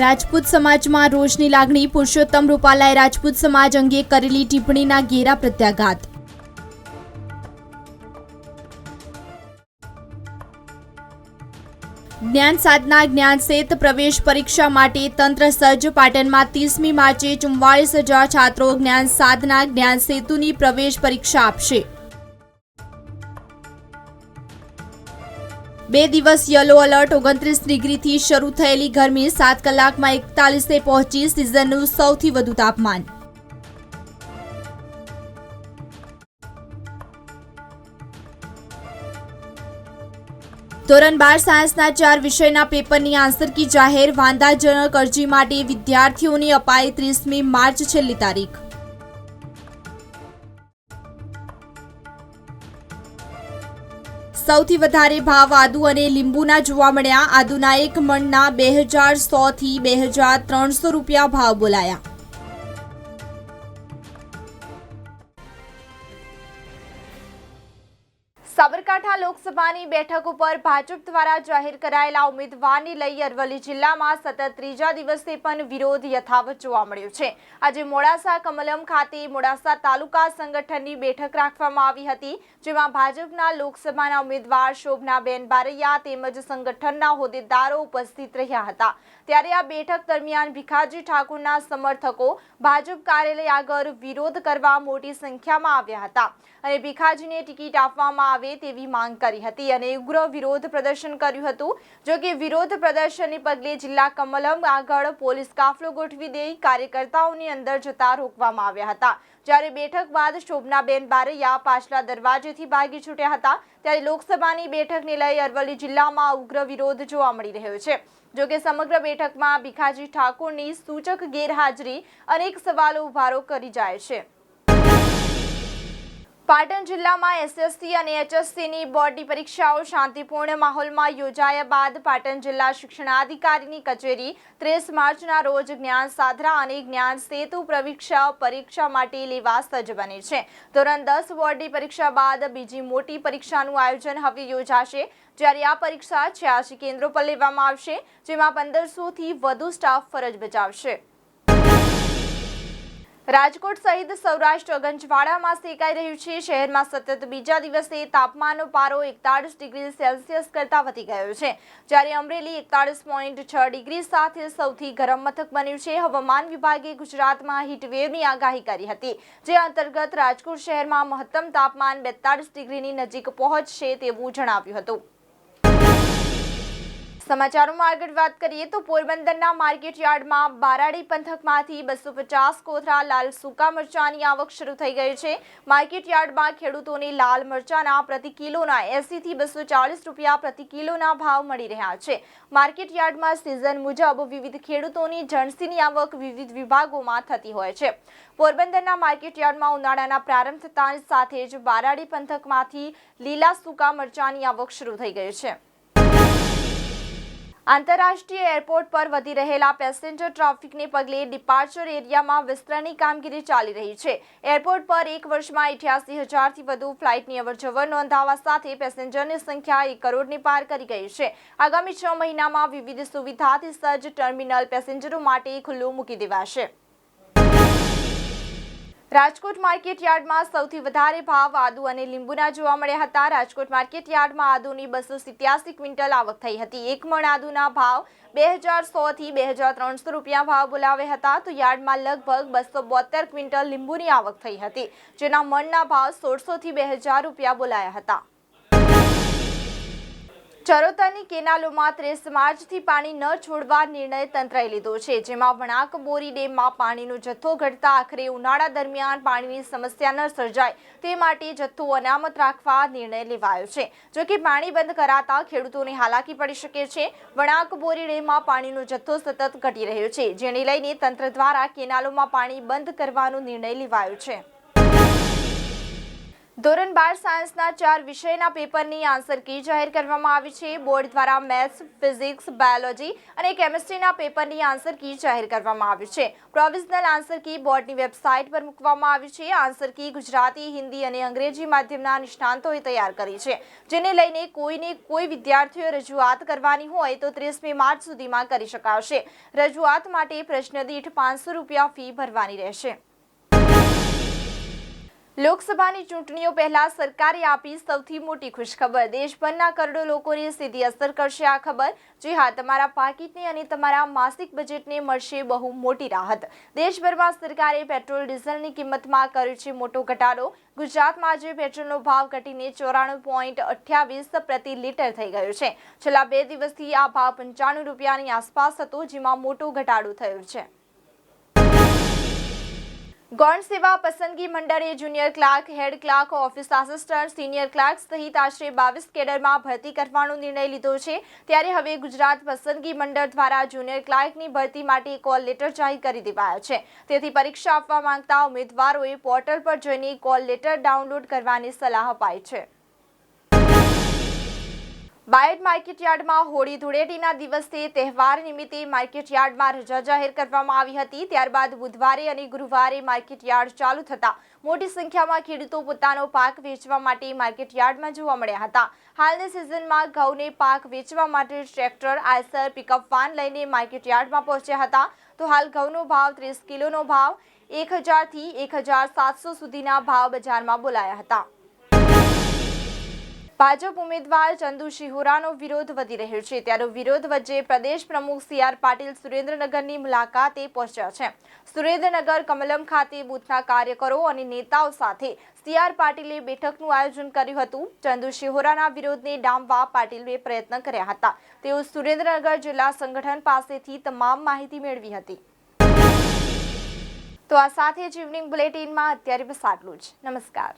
રાજપૂત સમાજમાં રોષની લાગણી પુરુષોત્તમ રૂપાલાએ રાજપૂત સમાજ અંગે કરેલી ટિપ્પણીના ઘેરા પ્રત્યાઘાત. જ્ઞાન સાધના, જ્ઞાન સેત, પ્રવેશ પરીક્ષા માટે તંત્ર સજ્જ. પાટણમાં ત્રીસમી માર્ચે ચુમ્વાળીસ હજાર છાત્રો જ્ઞાન સાધના, જ્ઞાન સેતુની પ્રવેશ પરીક્ષા આપશે. બે દિવસ યલો એલર્ટ ઓગણત્રીસ ડિગ્રીથી શરૂ થયેલી ગરમી સાત કલાકમાં એકતાલીસે પહોંચી સિઝનનું સૌથી વધુ તાપમાન. ધોરણ બાર સાયન્સના ચાર વિષયના પેપરની આન્સર કી જાહેર વાંધાજનક અરજી માટે વિદ્યાર્થીઓને અપાઈ ત્રીસમી માર્ચ છેલ્લી તારીખ. સૌથી વધારે ભાવ આદુ અને લીંબુના જોવા મળ્યા. આદુના એક મણના બે હજાર સો થી બે હજાર ત્રણસો રૂપિયા ભાવ બોલાયા. સાબરકાંઠા લોકસભાની બેઠક ઉપર ભાજપ દ્વારા જાહેર કરાયેલા ઉમેદવારને લઈ અરવલ્લી જિલ્લામાં સતત ત્રીજા દિવસે પણ વિરોધ યથાવત જોવા મળ્યો છે. આજે મોડાસા, કમલમ ખાતે મોડાસા તાલુકા સંગઠનની બેઠક રાખવામાં આવી હતી, જેમાં ભાજપના લોકસભાના ઉમેદવાર શોભનાબેન બારૈયા તેમજ સંગઠનના હોદ્દેદારો ઉપસ્થિત રહ્યા હતા. ત્યારે આ બેઠક દરમિયાન ભીખાજી ઠાકોરના સમર્થકો ભાજપ કાર્યાલય આગળ વિરોધ કરવા મોટી સંખ્યામાં આવ્યા હતા અને ભીખાજીને ટિકિટ આપવામાં આવે તેવી માંગ કરી હતી અને ઉગ્ર વિરોધ પ્રદર્શન કર્યું હતું. જો કે વિરોધ પ્રદર્શનને પગલે જિલ્લા કમલમ આગળ પોલીસ કાફલો ગોઠવી દઈ કાર્યકર્તાઓની અંદર જતા રોકવામાં આવ્યા હતા. જ્યારે બેઠક બાદ શોભનાબેન બારૈયા પાછલા દરવાજેથી ભાગી છૂટ્યા હતા. ત્યારે લોકસભાની બેઠકને લઈ અરવલ્લી જિલ્લામાં ઉગ્ર વિરોધ જોવા મળી રહ્યો છે. જો કે સમગ્ર બેઠકમાં ભીખાજી ઠાકોરની સૂચક ગેરહાજરી અનેક સવાલો ઉભારો કરી જાય છે. પાટણ જિલ્લામાં એસએસસી અને એચએસસીની બોર્ડની પરીક્ષાઓ શાંતિપૂર્ણ માહોલમાં યોજાયા બાદ પાટણ જિલ્લા શિક્ષણાધિકારીની કચેરી ત્રીસ માર્ચના રોજ જ્ઞાન સાધરા અને જ્ઞાન સેતુ પરીક્ષા પરીક્ષા માટે લેવા સજ્જ બની છે. ધોરણ દસ બોર્ડની પરીક્ષા બાદ બીજી મોટી પરીક્ષાનું આયોજન હવે યોજાશે. જ્યારે આ પરીક્ષા છ્યાસી કેન્દ્રો પર લેવામાં આવશે, જેમાં પંદરસોથી વધુ સ્ટાફ ફરજ બજાવશે. રાજકોટ સહિત સૌરાષ્ટ્ર ગંજવાડામાં સેકાઈ રહ્યું છે. શહેરમાં સતત બીજા દિવસે તાપમાનનો પારો એકતાળીસ ડિગ્રી સેલ્સિયસ કરતા વધી ગયો છે. જ્યારે અમરેલી એકતાળીસ પોઈન્ટ છ ડિગ્રી સાથે સૌથી ગરમ મથક બન્યું છે. હવામાન વિભાગે ગુજરાતમાં હીટવેવની આગાહી કરી હતી, જે અંતર્ગત રાજકોટ શહેરમાં મહત્તમ તાપમાન બેતાળીસ ડિગ્રીની નજીક પહોંચશે તેવું જણાવ્યું હતું. સમાચારોમાં આગળ વાત કરીએ તો પોરબંદરના માર્કેટ યાર્ડમાં બારાડી પંથકમાંથી બસો પચાસ કોથળા લાલ સૂકા મરચાની આવક શરૂ થઈ ગઈ છે. માર્કેટ યાર્ડમાં ખેડૂતોને લાલ મરચાના પ્રતિ કિલોના એંસીથી બસો ચાલીસ રૂપિયા પ્રતિ કિલોના ભાવ મળી રહ્યા છે. માર્કેટ યાર્ડમાં સિઝન મુજબ વિવિધ ખેડૂતોની જણસીની આવક વિવિધ વિભાગોમાં થતી હોય છે. પોરબંદરના માર્કેટ યાર્ડમાં ઉનાળાના પ્રારંભ થતાની સાથે જ બારાડી પંથકમાંથી લીલા સૂકા મરચાની આવક શરૂ થઈ ગઈ છે. આંતરરાષ્ટ્રીય એરપોર્ટ પર વધી રહેલા પેસેન્જર ટ્રાફિકને પગલે ડિપાર્ચર એરિયામાં વિસ્તરણની કામગીરી ચાલી રહી છે. એરપોર્ટ પર એક વર્ષમાં અઠ્યાસી હજારથી વધુ ફ્લાઇટની અવરજવર નોંધાવા સાથે પેસેન્જરની સંખ્યા એક કરોડની પાર કરી ગઈ છે. આગામી છ મહિનામાં વિવિધ સુવિધાથી સજ્જ ટર્મિનલ પેસેન્જરો માટે ખુલ્લું મૂકી દેવાશે. રાજકોટ માર્કેટ યાર્ડમાં સૌથી વધારે ભાવ આદુ અને લીંબુના જોવા મળ્યા હતા. રાજકોટ માર્કેટ યાર્ડમાં આદુની બસો સિત્યાસી ક્વિન્ટલ આવક થઈ હતી. એક મણ આદુના ભાવ બે હજાર સોથી બે હજાર ત્રણસો રૂપિયા ભાવ બોલાવ્યા હતા. તો યાર્ડમાં લગભગ બસો બોતેર ક્વિન્ટલ લીંબુની આવક થઈ હતી, જેના મણના ભાવ સોળસોથી બે હજાર રૂપિયા બોલાયા હતા. ચરોતરની કેનાલોમાં ત્રીસ માર્ચથી પાણી ન છોડવા નિર્ણય તંત્રએ લીધો છે, જેમાં વણાક બોરી ડેમમાં પાણીનો જથ્થો ઘટતા આખરે ઉનાળા દરમિયાન પાણીની સમસ્યા ન સર્જાય તે માટે જથ્થો અનામત રાખવા નિર્ણય લેવાયો છે. જો કે પાણી બંધ કરાતા ખેડૂતોને હાલાકી પડી શકે છે. વણાક બોરી ડેમમાં પાણીનો જથ્થો સતત ઘટી રહ્યો છે, જેને લઈને તંત્ર દ્વારા કેનાલોમાં પાણી બંધ કરવાનો નિર્ણય લેવાયો છે. ધોરણ બાર સાયન્સના ચાર વિષયના પેપરની આન્સર કી જાહેર કરવામાં આવી છે. બોર્ડ દ્વારા મેથ્સ, ફિઝિક્સ, બાયોલોજી અને કેમિસ્ટ્રીના પેપરની આન્સર કી જાહેર કરવામાં આવી છે. પ્રોવિઝનલ આન્સર કી બોર્ડની વેબસાઇટ પર મૂકવામાં આવી છે. આન્સર કી ગુજરાતી, હિન્દી અને અંગ્રેજી માધ્યમના નિષ્ણાંતોએ તૈયાર કરી છે. જેને લઈને કોઈને કોઈ વિદ્યાર્થીઓએ રજૂઆત કરવાની હોય તો ત્રીસમી માર્ચ સુધીમાં કરી શકાશે. રજૂઆત માટે પ્રશ્ન દીઠ પાંચસો રૂપિયા ફી ભરવાની રહેશે. લોકસભાની ચૂંટણીઓ પહેલા સરકારે આપી સૌથી મોટી ખુશખબર. દેશભરના કરોડો લોકોને સીધી અસર કરશે આ ખબર. જે હા, તમારા પાકીટને અને તમારા માસિક બજેટને મળશે બહુ મોટી રાહત. દેશભરમાં સરકારે પેટ્રોલ, ડીઝલની કિંમતમાં કર્યો છે મોટો ઘટાડો. ગુજરાતમાં આજે પેટ્રોલનો ભાવ ઘટીને ચોરાણું પોઈન્ટ અઠ્યાવીસ પ્રતિ લીટર થઈ ગયો છે. છેલ્લા બે દિવસથી આ ભાવ પંચાણું રૂપિયાની આસપાસ હતો, જેમાં મોટો ઘટાડો થયો છે. ગૌણ સેવા પસંદગી મંડળે junior clerk, head clerk, office assistant, senior clerk સહિત આશરે બાવીસ કેડરમાં ભરતી કરવાનો નિર્ણય લીધો છે. ત્યારે હવે ગુજરાત પસંદગી મંડળ દ્વારા જુનિયર ક્લાર્કની ભરતી માટે કોલ લેટર જાહેર કરી દેવાયા છે. તેથી પરીક્ષા આપવા માંગતા ઉમેદવારોએ પોર્ટલ પર જઈને કોલ લેટર ડાઉનલોડ કરવાની સલાહ અપાઈ છે. બાયડ માર્કેટયાર્ડમાં હોળી ધૂળેટીના દિવસે તહેવાર નિમિત્તે માર્કેટયાર્ડમાં રજા જાહેર કરવામાં આવી હતી. ત્યારબાદ બુધવારે અને ગુરુવારે માર્કેટયાર્ડ ચાલુ થતા મોટી સંખ્યામાં ખેડૂતો પોતાનો પાક વેચવા માટે માર્કેટયાર્ડમાં જોવા મળ્યા હતા. હાલની સિઝનમાં ઘઉંને પાક વેચવા માટે ટ્રેક્ટર, આયસર, પિકઅપ વાન લઈને માર્કેટયાર્ડમાં પહોંચ્યા હતા. તો હાલ ઘઉંનો ભાવ ત્રીસ કિલોનો ભાવ, એક હજારથી એક હજાર સાતસો સુધીના ભાવ બજારમાં બોલાયા હતા. ભાજપ ઉમેદવાર ચંદુ શિહોરાનો વિરોધ વધી રહ્યો છે. ત્યારે વિરોધ વચ્ચે પ્રદેશ પ્રમુખ સી આર પાટીલ સુરેન્દ્રનગરની મુલાકાતે પહોંચ્યા છે. સુરેન્દ્રનગર કમલમ ખાતે બૂથના કાર્યકરો અને નેતાઓ સાથે સી આર પાટીલે બેઠકનું આયોજન કર્યું હતું. ચંદુ શિહોરાના વિરોધને ડામવા પાટીલે પ્રયત્ન કર્યા હતા. તેઓ સુરેન્દ્રનગર જિલ્લા સંગઠન પાસેથી તમામ માહિતી મેળવી હતી. તો આ સાથે જ ઇવનિંગ બુલેટિનમાં અત્યારે બસ આટલું જ. નમસ્કાર.